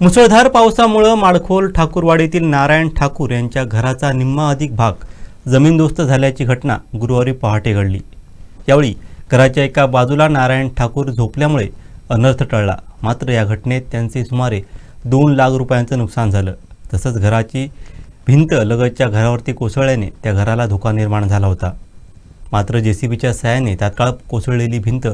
मुसळधार पावसामुळं माडखोल ठाकूरवाडीतील नारायण ठाकूर यांच्या घराचा निम्मा अधिक भाग जमीनदोस्त झाल्याची घटना गुरुवारी पहाटे घडली. यावेळी घराच्या एका बाजूला नारायण ठाकूर झोपल्यामुळे अनर्थ टळला. मात्र या घटनेत त्यांचे सुमारे दोन लाख रुपयांचं नुकसान झालं. तसंच घराची भिंत लगतच्या घरावरती कोसळल्याने त्या घराला धोका निर्माण झाला होता. मात्र जे सी बीच्या सहाय्याने तात्काळ कोसळलेली भिंत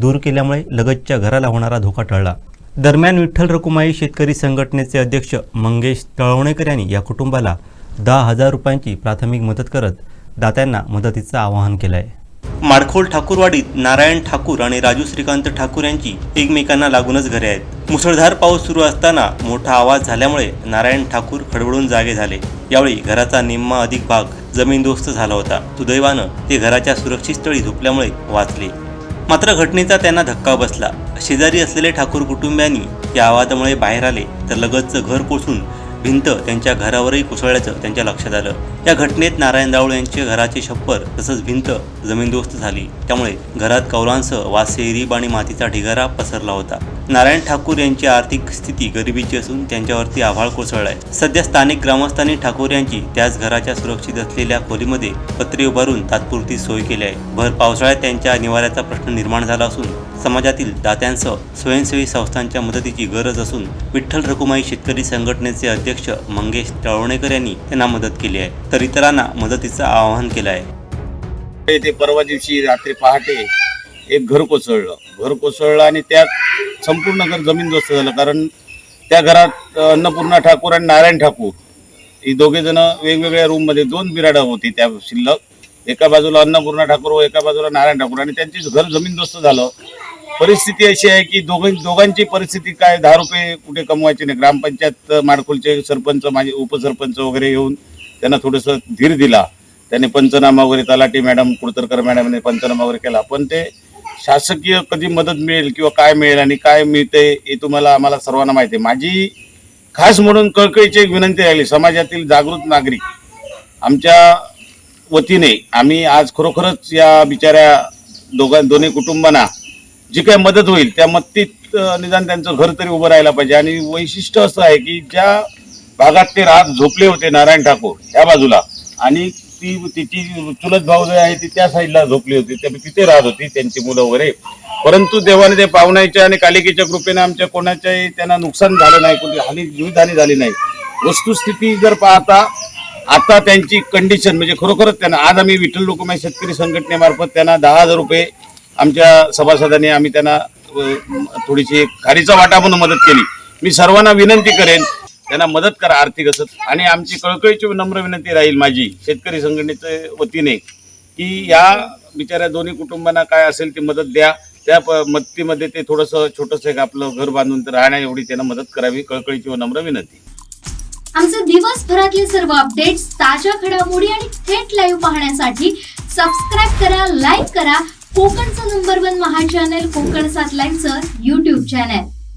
दूर केल्यामुळे लगतच्या घराला होणारा धोका टळला. दरम्यान विठ्ठल रकुमाई शेतकरी संघटनेचे अध्यक्ष मंगेश तळवणेकर यांनी या कुटुंबाला दहा हजार रुपयांची प्राथमिक मदत करत दात्यांना मदतीचं आवाहन केलं आहे माडखोल ठाकूरवाडीत नारायण ठाकूर आणि राजू श्रीकांत ठाकूर यांची एकमेकांना लागूनच घरे आहेत. मुसळधार पाऊस सुरू असताना मोठा आवाज झाल्यामुळे नारायण ठाकूर खडबडून जागे झाले. यावेळी घराचा निम्मा अधिक भाग जमीनदोस्त झाला होता. सुदैवानं ते घराच्या सुरक्षित स्थळी झोपल्यामुळे वाचले. मात्र घटनेचा त्यांना धक्का बसला. शेजारी असलेले ठाकूर कुटुंबियांनी या आवाजामुळे बाहेर आले तर लगतचं घर कोसळून भिंत त्यांच्या घरावरही कोसळल्याचं त्यांच्या लक्षात आलं. या घटनेत नारायण राऊळ यांचे घराचे छप्पर तसंच भिंत जमीनदोस्त झाली. त्यामुळे घरात कौलांसह वासेरीब आणि मातीचा ढिगारा पसरला होता. नारायण ठाकूर यांची आर्थिक स्थिती गरिबीची असून त्यांच्यावरती आभाळ कोसळलाय. सध्या स्थानिक ग्रामस्थांनी ठाकूर यांची त्याच घराच्या सुरक्षित असलेल्या खोलीमध्ये पत्रे उभारून तात्पुरती सोय केली आहे. भर पावसाळ्यात त्यांच्या निवाऱ्याचा प्रश्न निर्माण झाला असून समाजातील दात्यांसह स्वयंसेवी संस्थांच्या मदतीची गरज असून विठ्ठल रखुमाई शेतकरी संघटनेचे अध्यक्ष मंगेश तळवणेकर यांनी त्यांना मदत केली आहे. तर इतरांना मदतीचं आवाहन केलं आहे ते परवा दिवशी रात्री पहाटे एक घर कोसळलं. घर कोसळलं आणि त्यात संपूर्ण घर जमीनदोस्त झालं. कारण त्या घरात अन्नपूर्णा ठाकूर आणि नारायण ठाकूर ही दोघे जण वेगवेगळ्या रूममध्ये दोन बिराडं होती त्या शिल्लक. एका बाजूला अन्नपूर्णा ठाकूर व एका बाजूला नारायण ठाकूर. आणि त्यांची घर जमीनदोस्त झालं. परिस्थिती अशी आहे की दोघ दोघांची परिस्थिती काय? दहा रुपये कुठे कमवायचे नाही. ग्रामपंचायत माडखोलचे सरपंच माझे उपसरपंच वगैरे येऊन त्यांना थोडंसं धीर दिला. त्याने पंचनामा वगैरे तलाठी मॅडम कुडतरकर मॅडमने पंचनामा वगैरे केला. पण ते शासकीय कधी मदत मिळेल किंवा काय मिळेल आणि काय मिळते हे तुम्हाला आम्हाला सर्वांना माहिती आहे. माझी खास म्हणून कळकळीची एक विनंती राहिली समाजातील जागृत नागरिक. आमच्या वतीने आम्ही आज खरोखरच या बिचाऱ्या दोघां दोन्ही कुटुंबांना जी काही मदत होईल त्या मदतीत निदान त्यांचं घर तरी उभं राहायला पाहिजे. आणि वैशिष्ट्य असं आहे की ज्या भागात ते राहत झोपले होते नारायण ठाकूर या बाजूला. आणि ती तिची चुलत भाऊ जे आहे ती त्या साईडला झोपली होती. त्या तिथे राहत होती त्यांची मुलं वगैरे. परंतु देवाने ते पाहुण्याच्या आणि कालिकेच्या कृपेने आमच्या कोणाच्याही त्यांना नुकसान झालं नाही कोणती हानी जीवितहानी झाली नाही. वस्तुस्थिती जर पाहता आता त्यांची कंडिशन म्हणजे खरोखरच त्यांना आज आम्ही विठ्ठल लोकमाय शेतकरी संघटनेमार्फत त्यांना दहा हजार रुपये आमच्या सभासदांनी आम्ही त्यांना थोडीशी एक खारीचा वाटा म्हणून मदत केली. मी सर्वांना विनंती करेन त्यांना मदत करा आर्थिक असत आणि आमची कळकळीची नम्र विनंती राहील माझी शेतकरी संघटनेच्या वतीने की या बिचाऱ्या दोन्ही कुटुंबांना काय असेल ती मदत द्या. त्या मदतीमध्ये ते थोडंसं छोटंसं एक आपलं घर बांधून राहण्या एवढी त्यांना मदत करावी कळकळीची व नम्र विनंती. आमचे दिवसभरातले सर्व अपडेट्स ताज्या घडामोडी आणि थेट लाईव्ह पाहण्यासाठी सबस्क्राईब करा लाईक करा. कोकणचं नंबर वन महा चॅनल कोकण सात लाईव्हचं युट्यूब चॅनल